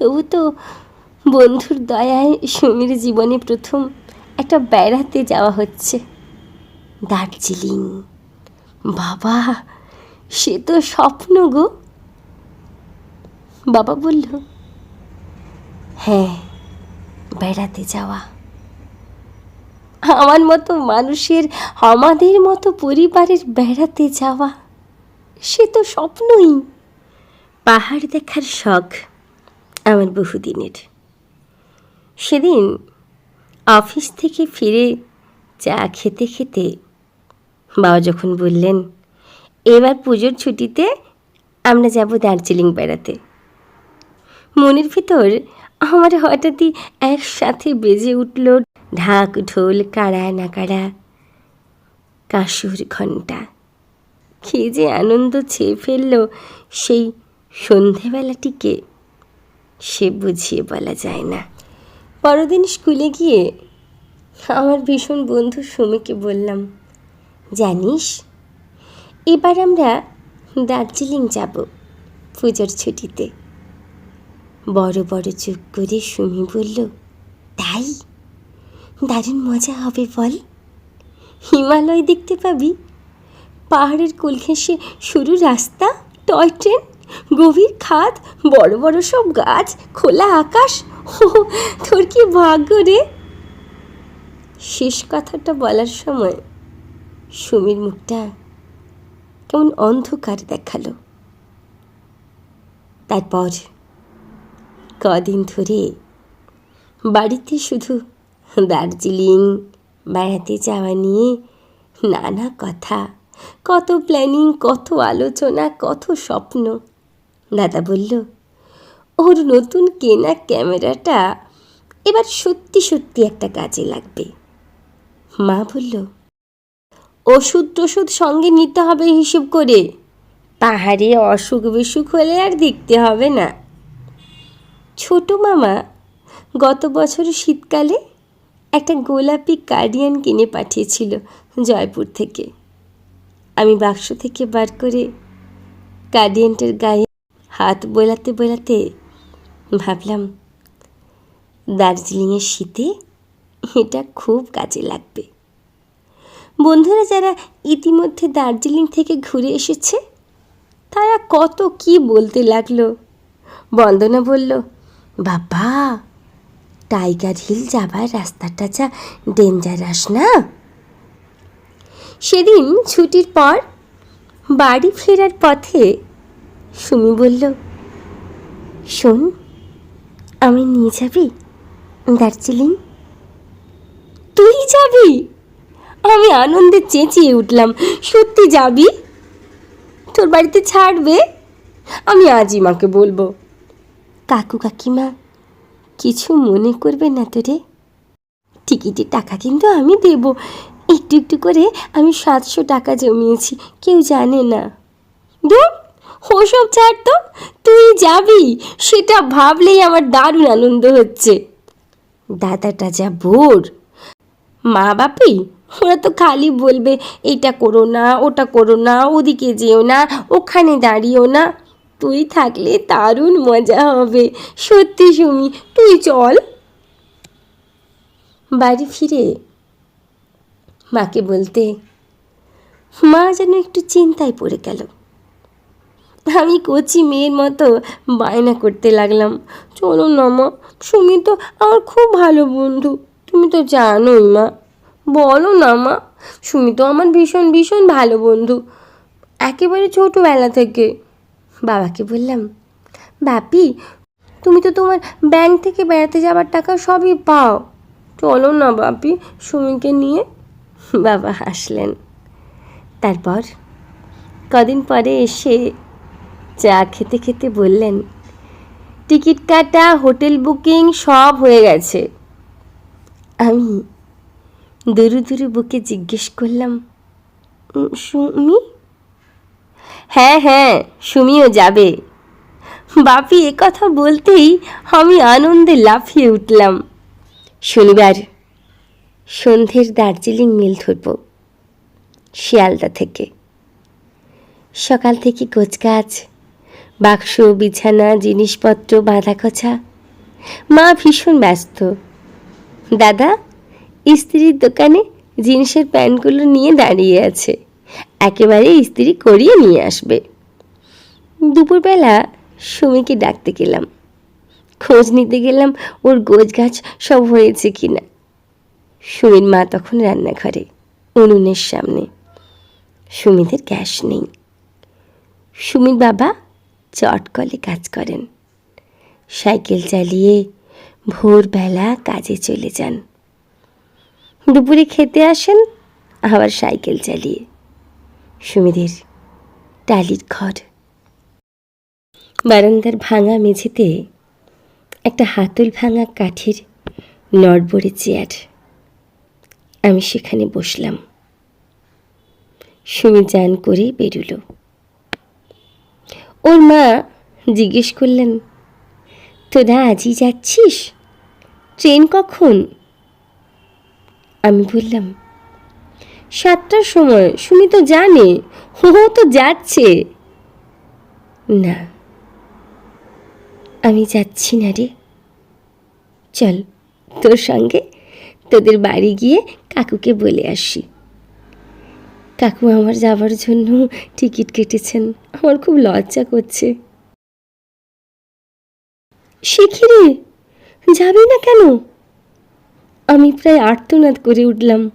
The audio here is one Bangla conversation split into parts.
তবু তো বন্ধুর দয়ায় সুমির জীবনে প্রথম একটা বেড়াতে যাওয়া হচ্ছে। দার্জিলিং। বাবা, সে তো স্বপ্ন গো। বাবা বলল হ্যাঁ বেড়াতে যাওয়া। আমার মতো মানুষের, আমাদের মতো পরিবারের বেড়াতে যাওয়া, সে তো স্বপ্নই। পাহাড় দেখার শখ। আমার বহুদিনের। সেদিন অফিস থেকে ফিরে চা খেতে খেতে বাবা যখন বললেন, এবার পুজোর ছুটিতে আমরা যাব দার্জিলিং বেড়াতে। মনের ভিতর আমার হঠাৎই একসাথে বেজে উঠল ঢাক, ঢোল, কাড়া, নাকাড়া কাসুর ঘণ্টা। কে যে আনন্দ ছেয়ে ফেলল সেই সন্ধেবেলাটিকে। সে বুঝিয়ে বলা যায় না। পরদিন স্কুলে গিয়ে আমার ভীষণ বন্ধু সুমিকে বললাম, জানিস, এবার আমরা দার্জিলিং যাব পুজোর ছুটিতে। বড় বড় চুপ করে সুমি বলল, তাই? দারুণ মজা হবে বল। হিমালয় দেখতে পাবি। পাহাড়ের কোল ঘেঁষে সরু রাস্তা, টয় ট্রেন গভীর খাত, বড় বড় সব গাছ, খোলা আকাশ। ও তোর কি ভাগ্য রে? শেষ কথাটা বলার সময় সুমির মুখটা কেমন অন্ধকার দেখাল। তারপর কদিন ধরে বাড়িতে শুধু দার্জিলিং, বেড়াতে যাওয়া নিয়ে নানা কথা, কত প্ল্যানিং কত আলোচনা, কত স্বপ্ন দাদা বলল, ওর নতুন কেনা ক্যামেরাটা এবার সত্যি সত্যি একটা কাজে লাগবে। মা বলল ওষুধ টষুধ সঙ্গে নিতে হবে হিসেব করে। পাহাড়ে অসুখ বিসুখ হলে আর দেখতে হবে না। ছোট মামা, গত বছর শীতকালে একটা গোলাপি কার্ডিয়ান কিনে পাঠিয়েছিল জয়পুর থেকে। আমি বাক্স থেকে বার করে কার্ডিয়ানটার গায়ে হাত বোলাতে বোলাতে ভাবলাম, দার্জিলিংয়ের শীতে এটা খুব কাজে লাগবে। বন্ধুরা, যারা ইতিমধ্যে দার্জিলিং থেকে ঘুরে এসেছে, তারা কত কি বলতে লাগল। বন্দনা বলল, বাবা, টাইগার হিল যাবার রাস্তাটা যা ডেঞ্জারাস না? সেদিন ছুটির পর বাড়ি ফেরার পথে সুমি বলল, শোন, আমি নিয়ে যাবি দার্জিলিং? তুই যাবি? আমি আনন্দে চেঁচিয়ে উঠলাম, সত্যি যাবি? তোর বাড়িতে ছাড়বে? আমি আজই মাকে বলব। কাকু কাকিমা, কিছু মনে করবে না তো রে। টিকিটের টাকা কিন্তু আমি দেব। একটু একটু করে আমি সাতশো টাকা জমিয়েছি, কেউ জানে না। ধুর ওসব ছাড় তো, তুই যাবি। সেটা ভাবলেই আমার দারুণ আনন্দ হচ্ছে। দাদাটা যা বোর। মা বাপি, ওরা তো খালি বলবে, এটা করো না, ওটা করো না, ওদিকে যেও না, ওখানে দাঁড়িয়েও না। তুই থাকলে দারুণ মজা হবে। সত্যি সুমি, তুই চল। বাড়ি ফিরে মাকে বলতে, মা যেন একটু চিন্তায় পড়ে গেল। আমি কচি মেয়ের মতো বায়না করতে লাগলাম। চলো না মা, সুমি তো আমার খুব ভালো বন্ধু। তুমি তো জানোই মা। বলো না মা, সুমি তো আমার ভীষণ ভীষণ ভালো বন্ধু। একেবারে ছোটোবেলা থেকে। বাবাকে বললাম, বাপি, তুমি তো তোমার ব্যাংক থেকে বেড়াতে যাবার টাকা সবই পাও। চলো না বাপি, সুমিকে নিয়ে বাবা হাসলেন। তারপর কদিন পরে এসে চা খেতে খেতে বললেন, টিকিট কাটা, হোটেল বুকিং সব হয়ে গেছে। আমি দুরু দুরু বুকে জিজ্ঞেস করলাম সুমি? হ্যাঁ হ্যাঁ সুমিও যাবে। বাপি কথা বলতেই আমি আনন্দে লাফিয়ে উঠলাম। শনিবার, সন্ধ্যের দার্জিলিং মেল ধরব, শিয়ালদা থেকে। সকাল থেকে গোছগাছ বাক্স, বিছানা, জিনিসপত্র বাঁধা কছা মা ভীষণ ব্যস্ত। দাদা, স্ত্রীর দোকানে জিন্সের প্যান্টগুলো নিয়ে দাঁড়িয়ে আছে। একেবারে ইস্ত্রি করিয়ে নিয়ে আসবে। দুপুরবেলা সুমিকে ডাকতে গেলাম। খোঁজ নিতে গেলাম ওর গোছ গাছ সব হয়েছে কিনা। সুমির মা তখন রান্নাঘরে, উনুনের সামনে। সুমিদের গ্যাস নেই। সুমির বাবা চটকলে কাজ করেন। সাইকেল চালিয়ে ভোরবেলা কাজে চলে যান। দুপুরে খেতে আসেন, আবার সাইকেল চালিয়ে। সুমিদের টালির ঘর। বারান্দার ভাঙা মেঝেতে একটা হাতল ভাঙা কাঠের নড়বড়ে চেয়ার। আমি সেখানে বসলাম। সুমি চান করে বেরুলো। ওর মা জিজ্ঞেস করলেন তোরা আজই যাচ্ছিস? ট্রেন কখন? আমি বললাম, সাতটার সময়, সুমি তো জানে হো তো যাচ্ছে। না, আমি যাচ্ছি না রে। চল তোর সঙ্গে তোদের বাড়ি গিয়ে কাকুকে বলে আসি। কাকু আমার যাবার জন্য টিকিট কেটেছেন। আমার খুব লজ্জা করছে। শিখি রে? যাবি না কেন? আমি প্রায় আর্তনাদ করে উঠলাম।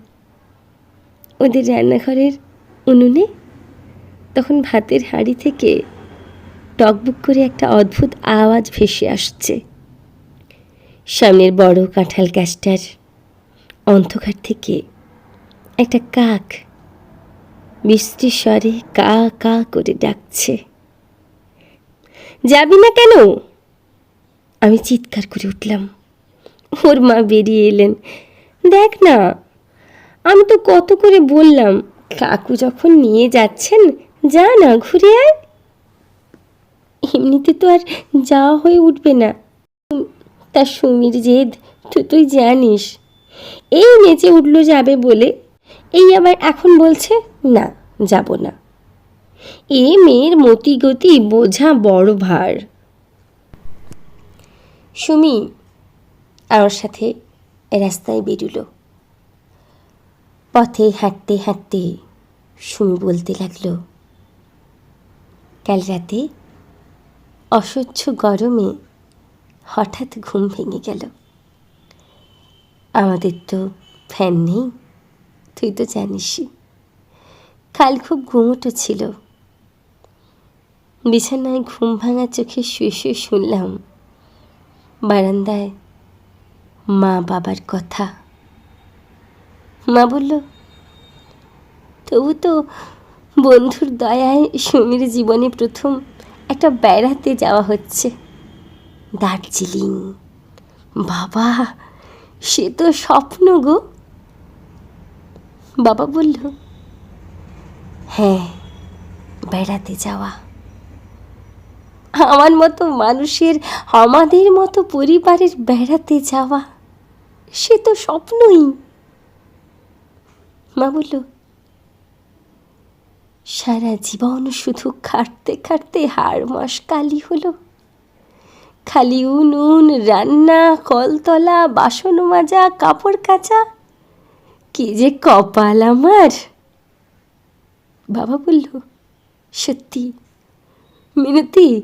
ওদের রান্নাঘরের উনুনে তখন ভাতের হাঁড়ি থেকে টকবুক করে একটা অদ্ভুত আওয়াজ ভেসে আসছে। সামনের বড় কাঁঠাল গাছটার অন্ধকার থেকে একটা কাক বৃষ্টি স্বরে কা কা করে ডাকছে। যাবি না কেন? আমি চিৎকার করে উঠলাম। ওর মা বেরিয়ে এলেন। দেখ না, আমি তো কত করে বললাম, কাকু যখন নিয়ে যাচ্ছেন, যা না ঘুরে আয়। এমনিতে তো আর যাওয়া হয়ে উঠবে না। তার সুমির জেদ, তুই তুই জানিস। এই নেচে উঠল যাবে বলে এই আবার এখন বলছে, না, যাব না। এ মেয়ের মতিগতি বোঝা বড় ভার। সুমি আমার সাথে রাস্তায় বেরুল। পথে হাঁটতে হাঁটতে সুমি বলতে লাগল, কাল রাতে অসহ্য গরমে হঠাৎ ঘুম ভেঙে গেল। আমাদের তো ফ্যান নেই। তুই তো জানিসই কাল খুব ঘুমোটো ছিল বিছানায় ঘুম ভাঙা চোখে শুয়ে শুয়ে শুনলাম বারান্দায় মা বাবার কথা। মা বলল, তবু তো বন্ধুর দয়ায় সমীর জীবনে প্রথম একটা বেড়াতে যাওয়া হচ্ছে। দার্জিলিং। বাবা, সে তো স্বপ্ন গো। বাবা বলল হ্যাঁ বেড়াতে যাওয়া। আমার মতো মানুষের আমাদের মতো পরিবারের বেড়াতে যাওয়া সে তো স্বপ্নই। মা বলল সারা জীবন শুধু খাটতে খাটতে হাড় মাস কালি হলো। খালি উনুন রান্না কলতলা বাসন মাজা কাপড় কাচা কি যে কপাল আমার। বাবা বলল, সত্যি? মিনতি,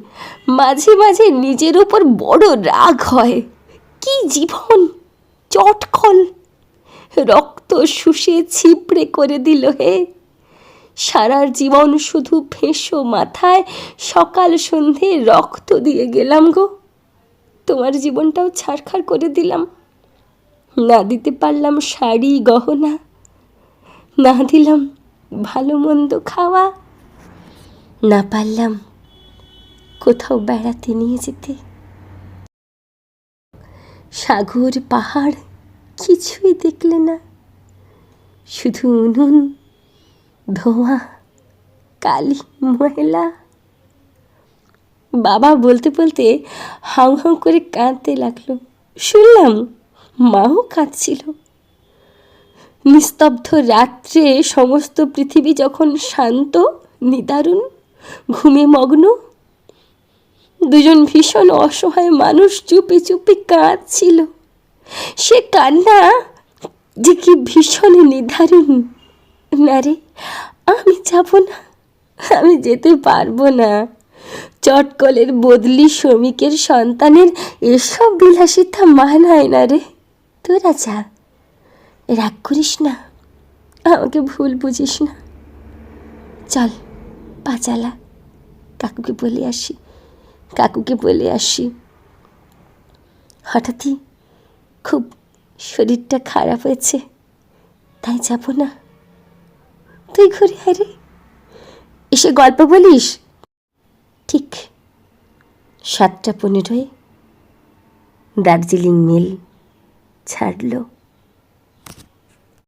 মাঝে মাঝে নিজের উপর বড় রাগ হয়। কি জীবন চটকল রক্ত শুষে ছিপড়ে করে দিল হে। সারা জীবন শুধু ফেঁসো মাথায় সকাল সন্ধে রক্ত দিয়ে গেলাম গো। তোমার জীবনটাও ছাড়খাড় করে দিলাম। না দিতে পারলাম শাড়ি, গহনা, না দিলাম ভালো মন্দ খাওয়া, না পারলাম কোথাও বেড়াতে নিয়ে যেতে। সাগর, পাহাড় কিছুই দেখলে না। শুধু উনুন, ধোঁয়া, কালি, ময়লা। বাবা বলতে বলতে হাউ হাউ করে কাঁদতে লাগল। শুনলাম মাও কাঁদছিল। নিস্তব্ধ রাত্রে সমস্ত পৃথিবী যখন শান্ত, নিদারুণ, ঘুমে মগ্ন, দুজন ভীষণ অসহায় মানুষ চুপি চুপি কাঁদছিল। সে কান্না যে কি ভীষণ নির্ধারণ না রে, আমি যাব না, আমি যেতে পারব না। চটকলের বদলি শ্রমিকের সন্তানের এসব বিলাসিতা মানায় না রে। তোরা যা রাগ করিস না। আমাকে ভুল বুঝিস না। চল, পাচালা, কাকুকে বলে আসি। কাকুকে বলে আসি। হঠাৎই খুব শরীরটা খারাপ হয়েছে। তাই যাব না। তুই ঘুরে আরে এসে গল্প বলিস? ঠিক সাতটা পনেরোয় দার্জিলিং মেল ছাড়লো।